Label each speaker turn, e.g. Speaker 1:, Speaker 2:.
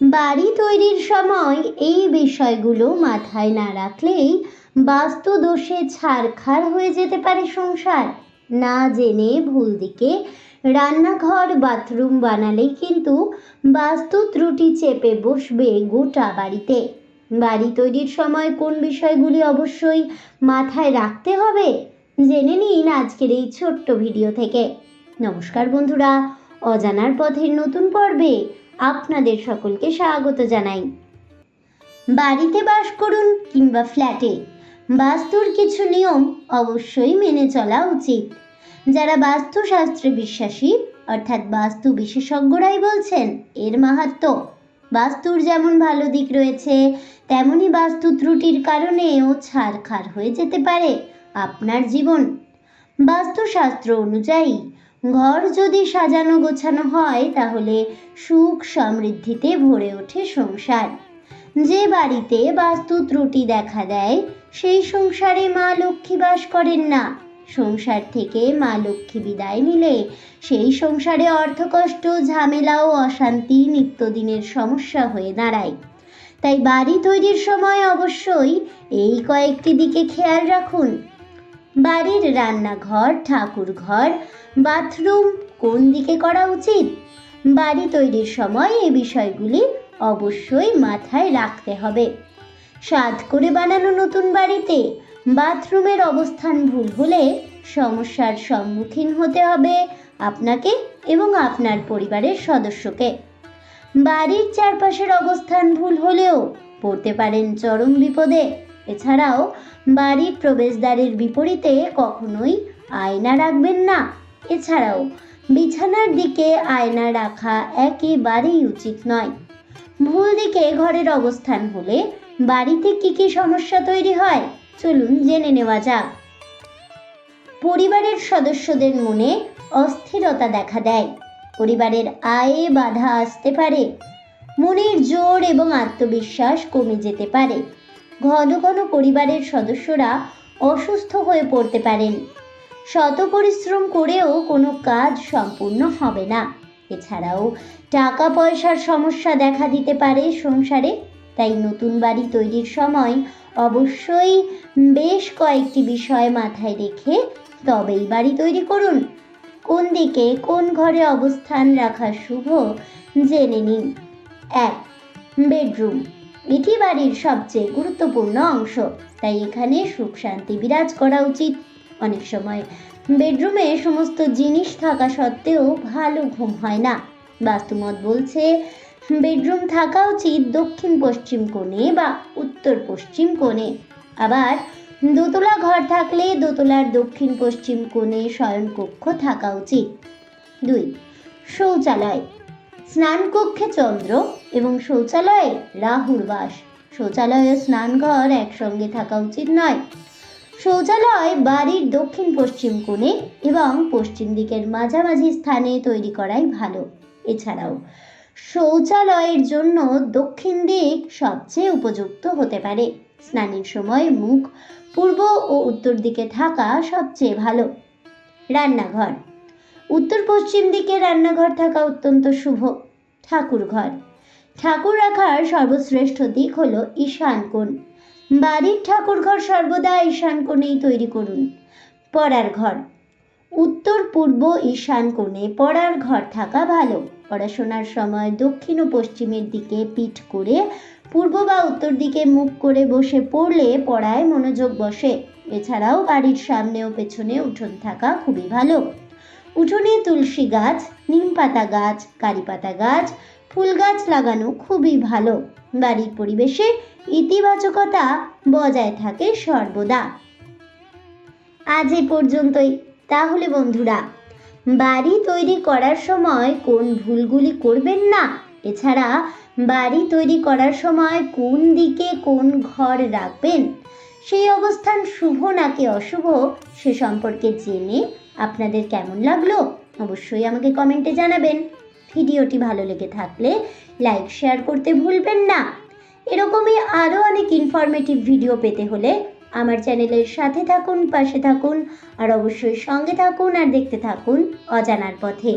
Speaker 1: বাড়ি তৈরির সময় এই বিষয়গুলো মাথায় না রাখলেই বাস্তু দোষে ছাড়খাড় হয়ে যেতে পারে সংসার। না জেনে ভুল দিকে রান্নাঘর, বাথরুম বানালেই কিন্তু বাস্তু ত্রুটি চেপে বসবে গোটা বাড়িতে। বাড়ি তৈরির সময় কোন বিষয়গুলি অবশ্যই মাথায় রাখতে হবে জেনে নিন আজকের এই ছোট্ট ভিডিও থেকে। নমস্কার বন্ধুরা, অজানার পথের নতুন পর্বে আপনাদের সকলকে স্বাগত জানাই। বাড়িতে বাস করুন কিংবা ফ্ল্যাটে, বাস্তুর কিছু নিয়ম অবশ্যই মেনে চলা উচিত। যারা বাস্তুশাস্ত্রে বিশ্বাসী, অর্থাৎ বাস্তু বিশেষজ্ঞরাই বলছেন, এর মাহাত্ম, বাস্তুর যেমন ভালো দিক রয়েছে, তেমনই বাস্তু ত্রুটির কারণেও ছাড়খাড় হয়ে যেতে পারে আপনার জীবন। বাস্তুশাস্ত্র অনুযায়ী ঘর যদি সাজানো গোছানো হয়, তাহলে সুখ সমৃদ্ধিতে ভরে ওঠে সংসার। যে বাড়িতে বাস্তু ত্রুটি দেখা দেয়, সেই সংসারে মা লক্ষ্মী বাস করেন না। সংসার থেকে মা লক্ষ্মী বিদায় নিলে, সেই সংসারে অর্থকষ্ট, ঝামেলা ও অশান্তি নিত্যদিনের সমস্যা হয়ে দাঁড়ায়। তাই বাড়ি তৈরির সময় অবশ্যই এই কয়েকটি দিকে খেয়াল রাখুন। বাড়ির রান্নাঘর ঠাকুর ঘর বাথরুম, কোন দিকে করা উচিত? বাড়ি তৈরির সময় এই বিষয়গুলি অবশ্যই মাথায় রাখতে হবে। সাদ করে বানানো নতুন বাড়িতে বাথরুমের অবস্থান ভুল হলে সমস্যার সম্মুখীন হতে হবে আপনাকে এবং আপনার পরিবারের সদস্যকে। বাড়ির চারপাশের অবস্থান ভুল হলেও পড়তে পারেন চরম বিপদে। এছাড়াও বাড়ির প্রবেশদ্বারের বিপরীতে কখনোই আয়না রাখবেন না। এছাড়াও বিছানার দিকে আয়না রাখা একেবারেই উচিত নয়। ভুল দিকে ঘরের অবস্থান হলে বাড়িতে কি কি সমস্যা তৈরি হয়, চলুন জেনে নেওয়া যাক। পরিবারের সদস্যদের মনে অস্থিরতা দেখা দেয়। পরিবারের আয়ে বাধা আসতে পারে। মনের জোর এবং আত্মবিশ্বাস কমে যেতে পারে। ঘন ঘন পরিবারের সদস্যরা অসুস্থ হয়ে পড়তে পারেন। শত পরিশ্রম করেও কোনো কাজ সম্পূর্ণ হবে না। এছাড়াও টাকা পয়সার সমস্যা দেখা দিতে পারে সংসারে, তাই নতুন বাড়ি তৈরির সময় অবশ্যই বেশ কয়েকটি বিষয় মাথায় রেখে তবেই বাড়ি তৈরি করুন। কোন দিকে কোন ঘরে অবস্থান রাখা শুভ, জেনে নিন। এক, বেডরুম। এটি বাড়ির সবচেয়ে গুরুত্বপূর্ণ অংশ। তাই এখানে সুখ শান্তি বিরাজ করা উচিত। অনেক সময় বেডরুমে সমস্ত জিনিস থাকা সত্ত্বেও ভালো ঘুম হয় না। বাস্তুমত বলছে, বেডরুম থাকা উচিত দক্ষিণ পশ্চিম কোণে বা উত্তর পশ্চিম কোণে। আবার দোতলা ঘর থাকলে দোতলার দক্ষিণ পশ্চিম কোণে শয়নকক্ষ থাকা উচিত। দুই, শৌচালয়। স্নানকক্ষে চন্দ্র এবং শৌচালয়ে রাহুর বাস। শৌচালয় ও স্নানঘর একসঙ্গে থাকা উচিত নয়। শৌচালয় বাড়ির দক্ষিণ পশ্চিম কোণে এবং পশ্চিম দিকের মাঝামাঝি স্থানে তৈরি করাই ভালো। এছাড়াও, শৌচালয়ের জন্য দক্ষিণ দিক সবচেয়ে উপযুক্ত হতে পারে। স্নানের সময় মুখ পূর্ব ও উত্তর দিকে থাকা সবচেয়ে ভালো। রান্নাঘর উত্তর পশ্চিম দিকে রান্নাঘর থাকা অত্যন্ত শুভ ঠাকুর ঘর ঠাকুর রাখার সর্বশ্রেষ্ঠ দিক হল ঈশান কোণ। বাড়ির ঠাকুর ঘর সর্বদা ঈশান কোণেই তৈরি করুন, পড়ার ঘর। উত্তর পূর্ব ঈশান কোণে পড়ার ঘর থাকা ভালো। পড়াশোনার সময় দক্ষিণ ও পশ্চিমের দিকে পিঠ করে পূর্ব বা উত্তর দিকে মুখ করে বসে পড়লে পড়ায় মনোযোগ বসে। এছাড়াও বাড়ির সামনে ও পেছনে উঠোন থাকা খুবই ভালো। উঠোনে তুলসী গাছ, নিম পাতা গাছ, কারি পাতা গাছ, ফুল গাছ লাগানো খুবই ভালো। বাড়ির পরিবেশে ইতিবাচকতা বজায় থাকে সর্বদা। আজ এ পর্যন্তই। তাহলে বন্ধুরা, বাড়ি তৈরি করার সময় কোন ভুলগুলি করবেন না? এছাড়া, বাড়ি তৈরি করার সময় কোন দিকে কোন ঘর রাখবেন? সেই অবস্থান শুভ নাকি অশুভ, সে সম্পর্কে জেনে আপনাদের কেমন লাগল অবশ্যই আমাকে কমেন্টে জানাবেন। ভিডিওটি ভালো লেগে থাকলে লাইক, শেয়ার করতে ভুলবেন না। এরকমই আরও অনেক ইনফরমেটিভ ভিডিও পেতে হলে আমার চ্যানেলের সাথে থাকুন, পাশে থাকুন, আর অবশ্যই সঙ্গে থাকুন আর দেখতে থাকুন অজানার পথে।